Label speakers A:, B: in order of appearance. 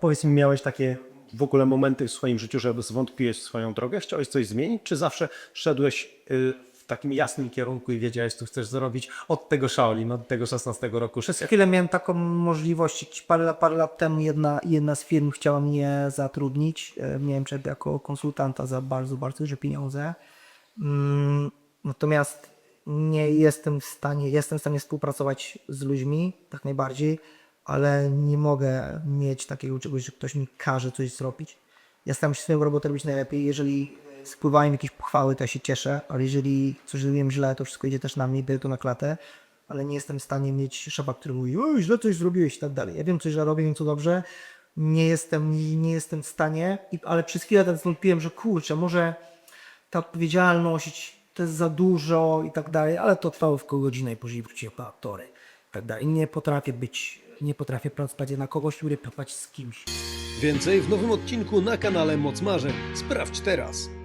A: powiedz mi, miałeś takie w ogóle momenty w swoim życiu, że zwątpiłeś w swoją drogę? Chciałeś coś zmienić? Czy zawsze szedłeś y, w takim jasnym kierunku i wiedziałeś, co chcesz zrobić od tego Shaolin, od tego 16 roku?
B: Przez chwilę miałem taką możliwość. Parę, parę lat temu jedna, jedna z firm chciała mnie zatrudnić. E, Miałem przed jako konsultanta za bardzo, bardzo duże pieniądze. Mm, Natomiast nie jestem w stanie, jestem w stanie współpracować z ludźmi, tak najbardziej, ale nie mogę mieć takiego czegoś, że ktoś mi każe coś zrobić. Ja staram się swoją robotę robić najlepiej. Jeżeli spływają jakieś pochwały, to ja się cieszę, ale jeżeli coś zrobiłem źle, to wszystko idzie też na mnie biorę to na klatę. Ale nie jestem w stanie mieć szefa, który mówi, o, źle coś zrobiłeś i tak dalej. Ja wiem, coś że robię, wiem, co dobrze. Nie jestem, nie jestem w stanie, ale przez chwilę tak zwątpiłem, że kurczę, może ta odpowiedzialność to jest za dużo i tak dalej, ale to trwało tylko godzinę i później wróciłem po aktory i tak dalej. Nie potrafię być, nie potrafię pracować na kogoś, który pracować z kimś.
C: Więcej w nowym odcinku na kanale Moc Marzeń. Sprawdź teraz.